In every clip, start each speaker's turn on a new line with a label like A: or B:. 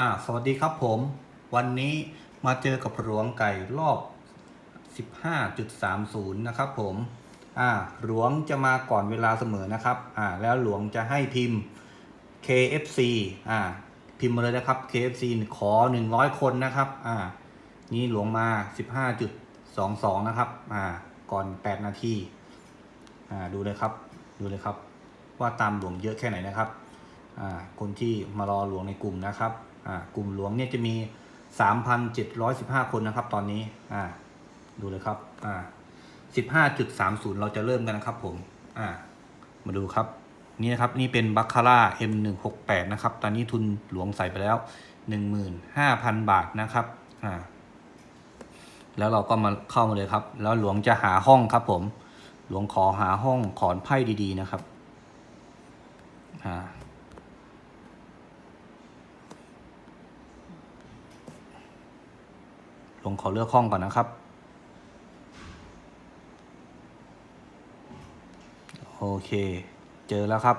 A: อ่าสวัสดีครับผม วันนี้มาเจอกับหลวงไก่รอบ 15.30 นะครับผมอ่าหลวงจะมาก่อนเวลาเสมอนะครับอ่าแล้วหลวงจะให้พิมพ์ KFC อ่าพิมพ์มาเลยนะครับ KFC ขอ 100 คนนะครับอ่านี่หลวงมา 15.22 นะครับอ่าก่อน 8 นาทีอ่าดูเลยครับดูเลยครับ ว่าตามหลวงเยอะแค่ไหนนะครับอ่าคนที่มารอหลวงในกลุ่มนะครับ กลุ่มหลวงเนี่ยจะมี 3,715 คนนะครับ ตอนนี้ดูเลยครับอ่า15.30 เราจะเริ่มกันนะครับผมมาดูครับ นี่นะครับ นี่เป็นบัคคาร่า M168 นะครับ ตอนนี้ทุนหลวงใส่ไปแล้ว 15,000 บาทนะครับแล้วเราก็มาเข้ามาเลยครับ แล้วหลวงจะหาห้องครับผม หลวงขอหาห้องขอนไพ่ดีๆนะครับ อ่า หลวงขอเลือกห้องก่อนนะครับ โอเค เจอแล้วครับ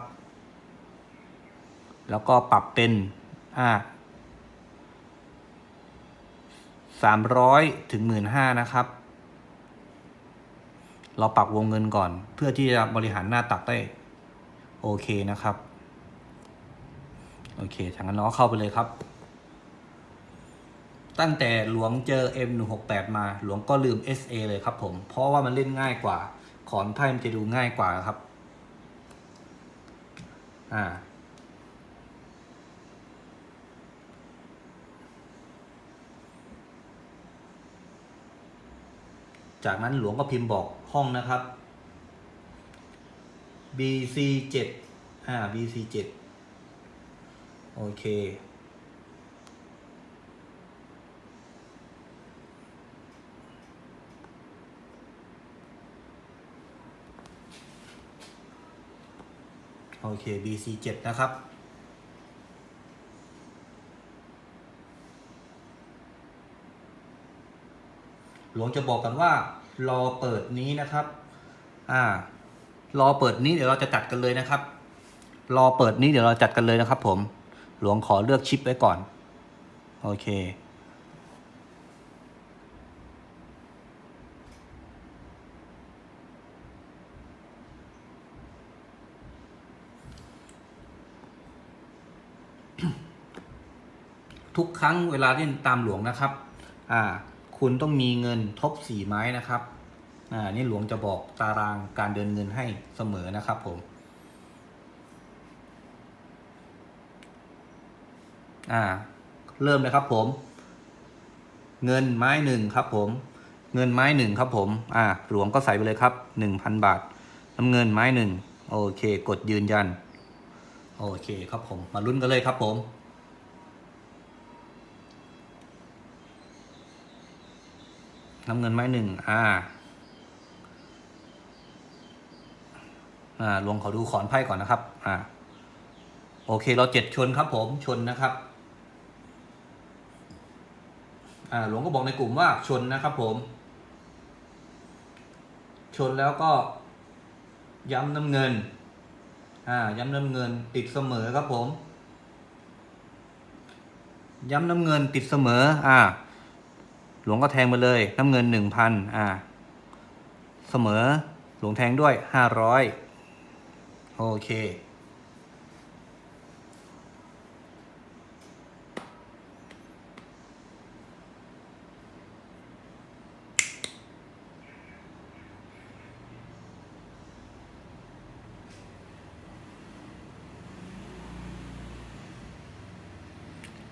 A: แล้วก็ปรับเป็นอ่าสามร้อยถึงหมื่นห้านะครับ เราปรับวงเงินก่อน เพื่อที่จะบริหารหน้าตักได้ โอเคนะครับ โอเคทางนั้นเราก็เข้าไปเลยครับ ตั้งแต่หลวงเจอ M168 มาหลวงก็ลืม SA เลยครับผม เพราะว่ามันเล่นง่ายกว่า ขอนไพ่มันจะดูง่ายกว่าครับ อ่า จากนั้นหลวงก็พิมพ์บอกห้องนะครับ BC 7 อ่า BC 7 โอเค โอเค BC 7นะครับ หลวงจะบอกกันว่า รอเปิดนี้นะครับ อ่า รอเปิดนี้เดี๋ยวเราจะจัดกันเลยนะครับ รอเปิดนี้เดี๋ยวเราจัดกันเลยนะครับ ผม หลวงขอเลือกชิปไว้ก่อน โอเค ทุกครั้งเวลาเล่นตามหลวงนะครับ อ่า คุณต้องมีเงินทบสี่ไม้นะครับ อ่า นี่หลวงจะบอกตารางการเดินเงินให้เสมอนะครับผม อ่า เริ่มเลยครับผม เงินไม้หนึ่งครับผม เงินไม้หนึ่งครับผม อ่า หลวงก็ใส่ไปเลยครับหนึ่งพันบาท น้ำเงินไม้หนึ่งโอเค กดยืนยัน โอเคครับผม มาลุ้นกันเลยครับผม น้ำเงินไม้หนึ่งอ่าอ่าลวงขอดูขอนไพ่ก่อนนะครับ อ่า โอเค เราเจ็ดชนครับ ผมชนนะครับ อ่าหลวงก็บอกในกลุ่มว่าชนนะครับ ผม ชนแล้วก็ย้ำน้ำเงิน อ่า ย้ำน้ำเงินติดเสมอครับผม ย้ำน้ำเงินติดเสมอ อ่า หลวงก็แทงไปเลย น้ำเงินหนึ่งพันอ่า เสมอหลวงแทงด้วยห้าร้อยโอเค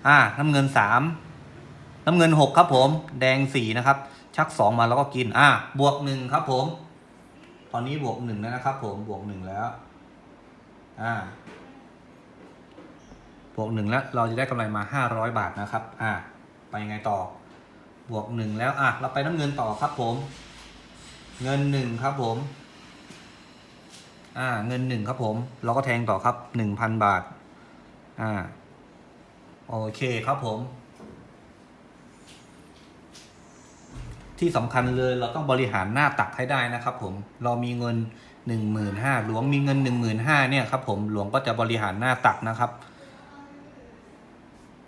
A: อ่าน้ำเงินสาม น้ำเงินหกครับผม แดงสีนะครับ ชักสองมาแล้วก็กิน อ่าบวกหนึ่งครับผม ตอนนี้บวกหนึ่งแล้วนะครับผม บวกหนึ่งแล้ว อ่า บวกหนึ่งแล้ว เราจะได้กำไรมาห้าร้อยบาทนะครับ อ่า ไปยังไงต่อ บวกหนึ่งแล้ว อะ เราไปน้ำเงินต่อครับผม เงินหนึ่งครับผม อ่า เงินหนึ่งครับผม เราก็แทงต่อครับหนึ่งพันบาท อ่า โอเคครับผม ที่สำคัญเลยเราต้องบริหารหน้าตักให้ได้นะครับ ผมเรามีเงินหนึ่งหมื่นห้าหลวงมีเงินหนึ่งหมื่นห้าเนี่ยครับผมหลวงก็จะบริหารหน้าตักนะครับ